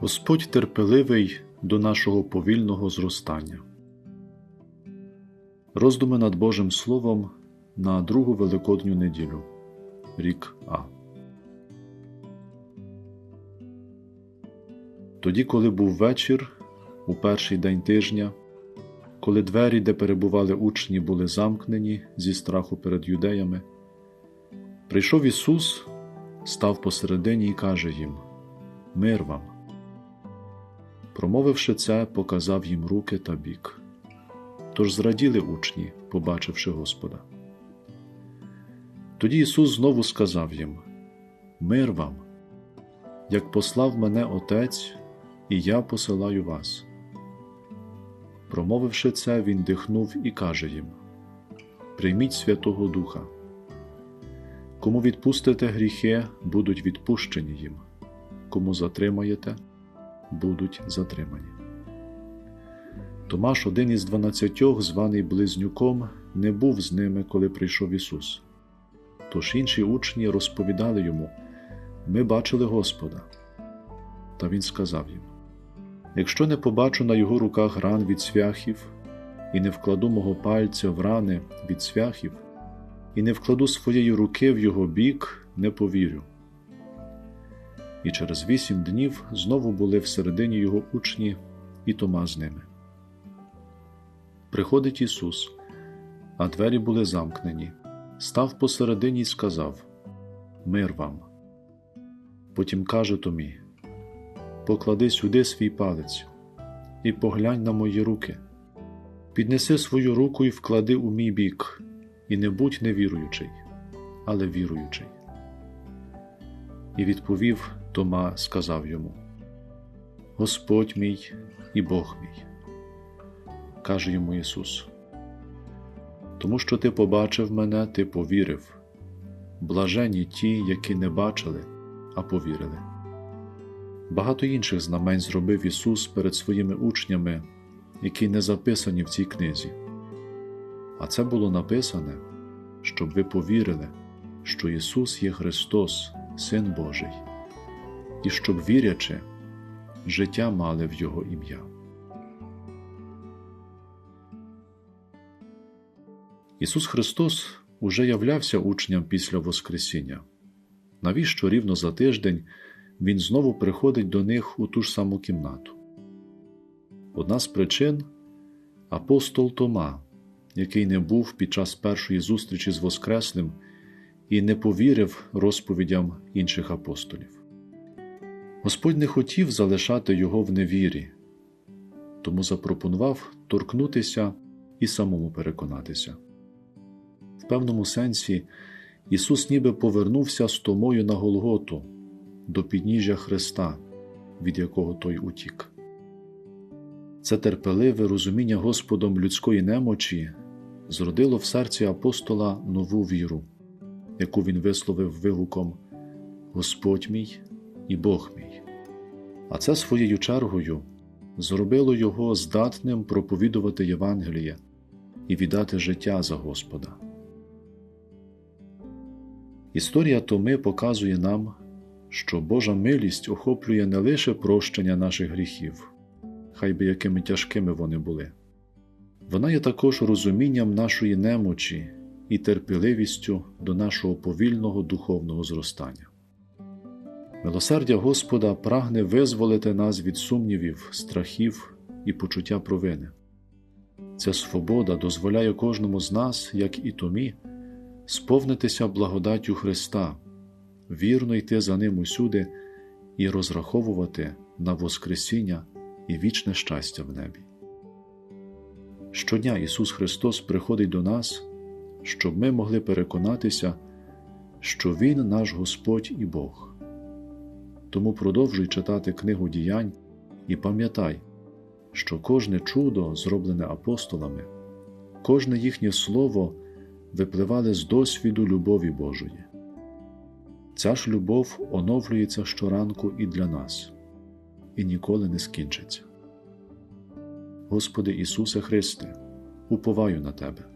Господь терпеливий до нашого повільного зростання. Роздуми над Божим Словом на другу Великодню неділю. Рік А. Тоді, коли був вечір, у перший день тижня, коли двері, де перебували учні, були замкнені зі страху перед юдеями, прийшов Ісус, став посередині і каже їм: Мир вам. Промовивши це, показав їм руки та бік. Тож зраділи учні, побачивши Господа. Тоді Ісус знову сказав їм: Мир вам, як послав мене Отець, і я посилаю вас. Промовивши це, Він дихнув і каже їм: Прийміть Святого Духа. Кому відпустите гріхи, будуть відпущені їм, кому затримаєте, будуть затримані. Томаш, один із дванадцятьох, званий Близнюком, не був з ними, коли прийшов Ісус. Тож інші учні розповідали йому: Ми бачили Господа. Та Він сказав їм: Якщо не побачу на його руках ран від свяхів, і не вкладу мого пальця в рани від свяхів, і не вкладу своєї руки в його бік, не повірю. І через вісім днів знову були всередині його учні і Тома з ними. Приходить Ісус, а двері були замкнені, став посередині й сказав: Мир вам. Потім каже Томі: Поклади сюди свій палець і поглянь на мої руки. Піднеси свою руку і вклади у мій бік, і не будь невіруючий, але віруючий. І відповів Тома, сказав йому: Господь мій і Бог мій. Каже йому Ісус. Тому що ти побачив мене, ти повірив. Блажені ті, які не бачили, а повірили. Багато інших знамень зробив Ісус перед своїми учнями, які не записані в цій книзі. А це було написане, щоб ви повірили, що Ісус є Христос, Син Божий, і щоб, вірячи, життя мали в Його ім'я. Ісус Христос уже являвся учням після Воскресіння. Навіщо рівно за тиждень Він знову приходить до них у ту ж саму кімнату? Одна з причин апостол Тома, який не був під час першої зустрічі з Воскреслим і не повірив розповідям інших апостолів. Господь не хотів залишати його в невірі, тому запропонував торкнутися і самому переконатися. В певному сенсі Ісус ніби повернувся з Томою на Голготу до підніжжя Христа, від якого той утік. Це терпеливе розуміння Господом людської немочі зродило в серці апостола нову віру, яку він висловив вигуком Господь мій і Бог мій. А це своєю чергою зробило його здатним проповідувати Євангеліє і віддати життя за Господа. Історія Томи показує нам, що Божа милість охоплює не лише прощення наших гріхів, хай би якими тяжкими вони були, вона є також розумінням нашої немочі і терпеливістю до нашого повільного духовного зростання. Милосердя Господа прагне визволити нас від сумнівів, страхів і почуття провини. Ця свобода дозволяє кожному з нас, як і Томі, сповнитися благодаттю Христа, вірно йти за Ним усюди і розраховувати на Воскресіння і вічне щастя в небі. Щодня Ісус Христос приходить до нас, щоб ми могли переконатися, що Він наш Господь і Бог. Тому продовжуй читати книгу діянь і пам'ятай, що кожне чудо, зроблене апостолами, кожне їхнє слово випливали з досвіду любові Божої. Ця ж любов оновлюється щоранку і для нас, і ніколи не скінчиться. Господи Ісусе Христе, уповаю на Тебе.